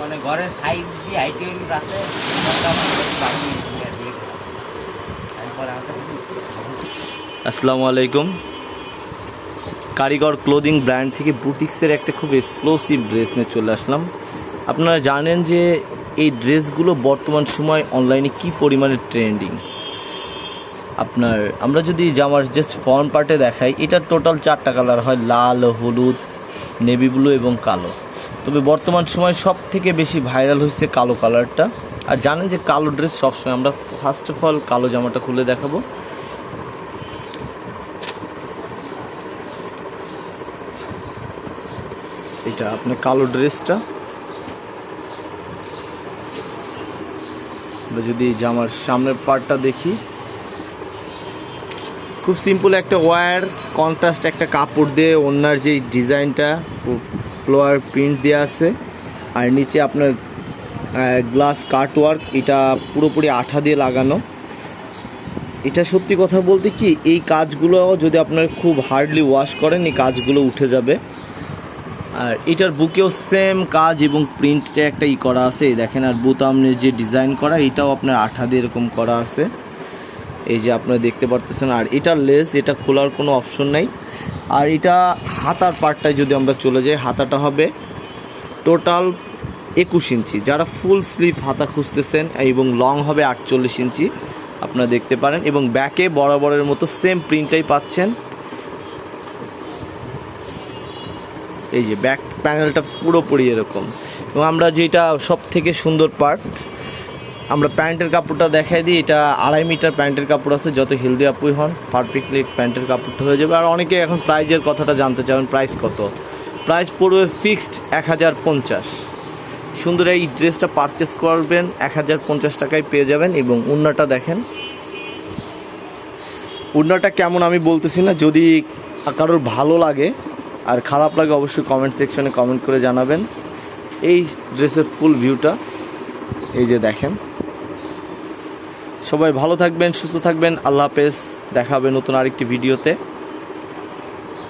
মানে ঘরের সাইড দিয়ে হাইটে রাস্তায় আসসালামু আলাইকুম। কারিগর ক্লোদিং ব্র্যান্ড থেকে বুটিক্সের একটা খুব এক্সক্লুসিভ ড্রেস নিয়ে চলে আসলাম। আপনারা জানেন যে এই ড্রেসগুলো বর্তমান সময় অনলাইনে কি পরিমাণে ট্রেন্ডিং আপনার, আমরা যদি জামার জাস্ট ফর্ম পার্টে দেখাই, এটা টোটাল চারটা কালার হয়, লাল, হলুদ নেভি ব্লু এবং কালো। তবে বর্তমান সময় সব থেকে বেশি ভাইরাল হয়েছে কালো কালারটা। আর জানেন যে কালো ড্রেস সবসময় আমরা ফার্স্ট অফ অল কালো জামাটা খুলে দেখাবো। এটা আপনার কালো ড্রেসটা। আমরা যদি জামার সামনের পার্টটা দেখি। খুব সিম্পল একটা ওয়্যার কন্ট্রাস্ট একটা কাপড় দিয়ে ওনার যে ডিজাইনটা ফ্লোয়ার প্রিন্ট দেওয়া আছে। আর নিচে আপনার গ্লাস কাটওয়ার্ক এটা পুরোপুরি আঠা দিয়ে লাগানো। এটা সত্যি কথা বলতে কি, এই কাজগুলো যদি আপনার খুব হার্ডলি ওয়াশ করেন, এই কাজগুলো উঠে যাবে। আর এটার বুকেও সেম কাজ এবং প্রিন্টটা একটা ই করা আছে। দেখেন, আর বোতামের যে ডিজাইন করা, এটাও আপনার আঠা দিয়ে এরকম করা আছে। এই যে আপনারা দেখতে পারতেছেন, আর এটার লেস, এটা খোলার কোনো অপশন নাই। আর এটা হাতার পার্টটায় যদি আমরা চলে যাই, হাতাটা হবে টোটাল একুশ ইঞ্চি। যারা ফুল স্লিভ হাতা খুঁজতেছেন, এবং লং হবে আটচল্লিশ ইঞ্চি, আপনারা দেখতে পারেন। এবং ব্যাকে বরাবরের মতো সেম প্রিন্টটাই পাচ্ছেন। এই যে ব্যাক প্যানেলটা পুরোপুরি এরকম। এবং আমরা যেটা সব থেকে সুন্দর পার্ট আমরা প্যান্টের কাপড়টা দেখাই দিই। এটা আড়াই মিটার প্যান্টের কাপড় আছে, যত হেলদি আপুই হন পারফেক্টলি প্যান্টের কাপড়টা হয়ে যাবে। আর অনেকে এখন প্রাইজের কথাটা জানতে চাবেন প্রাইস কত? প্রাইস পড়বে ফিক্সড এক হাজার পঞ্চাশ। সুন্দর এই ড্রেসটা পারচেস করবেন, এক হাজার পঞ্চাশ টাকায় পেয়ে যাবেন এবং উন্নাটা দেখেন। উন্নাটা কেমন আমি বলতেছি না, যদি কারোর ভালো লাগে আর খারাপ লাগে অবশ্যই কমেন্ট সেকশনে কমেন্ট করে জানাবেন। এই ড্রেসের ফুল ভিউটা এই যে দেখেন। সবাই ভালো থাকবেন সুস্থ থাকবেন। আল্লাহ হাফেজ। দেখা হবে নতুন আরেকটি ভিডিওতে।